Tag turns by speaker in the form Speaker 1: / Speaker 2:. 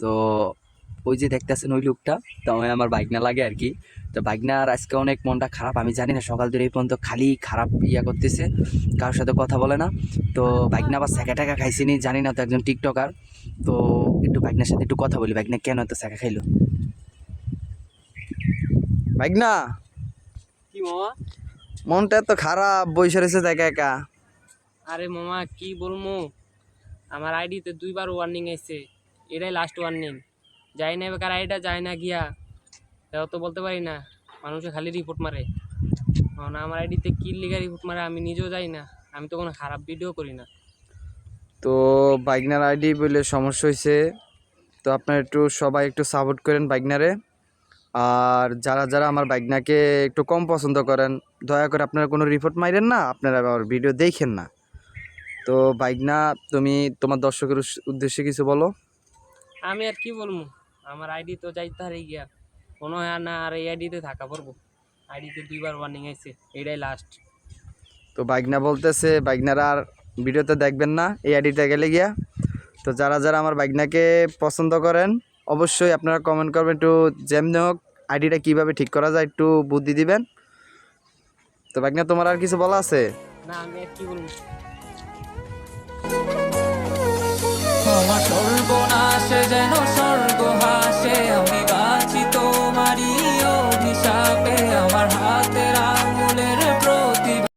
Speaker 1: তো ওই যে দেখতেছেন ওই লোকটা তো আমার- আমার বাইক না লাগে আর কি। তো বাইকনার আজকে অনেক মনটা খারাপ আমি জানি না সকাল থেকে এই পর্যন্ত খালি খারাপ ইয়া করতেছে কারোর সাথে কথা বলে না। তো বাইকনা আবার স্যাকা টাকা খাইছিনি জানি না তো একজন টিকটকার। তো একটু বাইকনার সাথে একটু কথা বলি বাইকনা কেন এত স্যাকা খাইলো? বাইকনা
Speaker 2: কি মামা?
Speaker 1: মনটা এত খারাপ বসে রয়েছে জায়গা একা।
Speaker 2: আরে মামা কি বলব আমার আইডিতে দুইবার ওয়ার্নিং এসেছে এটাই লাস্ট ওয়ার্নিং যাই না বেকার আইডিটা যায় না গিয়া। তাও তো বলতে পারি না, মানুষে খালি রিপোর্ট মারে। কারণ আমার আইডিতে কি লিগা রিপোর্ট মারে, আমি নিজেও যাই না। আমি তো কোনো খারাপ ভিডিও করি না।
Speaker 1: তো বাইকনার আইডি বলে সমস্যা হয়েছে তো আপনার একটু সবাই একটু সাপোর্ট করেন বাইকনারে। আর যারা যারা আমার বাইকনাকে একটু কম পছন্দ করেন, দয়া করে আপনারা কোনো রিপোর্ট মাইরেন না, আপনারা আমার ভিডিও দেখেন না। তো বাইকনা, তুমি তোমার দর্শকের উদ্দেশ্যে কিছু বলো।
Speaker 2: আমি আর কি বলব আমার আইডি তো যাইতে হারিয়ে গিয়া। কোনো হয় না আর এই আইডিতে থাকা পড়ব। আইডিতে দুইবার ওয়ার্নিং আইছে এটাই লাস্ট
Speaker 1: তো বাইকনা বলতেছে বাইকনারা আর ভিডিওতে দেখবেন না এই আইডিটা গেলে গিয়া। তো যারা যারা আমার বাইকনাকে পছন্দ করেন অবশ্যই আপনারা কমেন্ট করবেন একটু যেমনি হোক আইডিটা কীভাবে ঠিক করা যায় একটু বুদ্ধি দিবেন। তো বাইকনা তোমার আর কিছু বলা আছে?
Speaker 2: না আমি আর কি বলব?
Speaker 3: buenos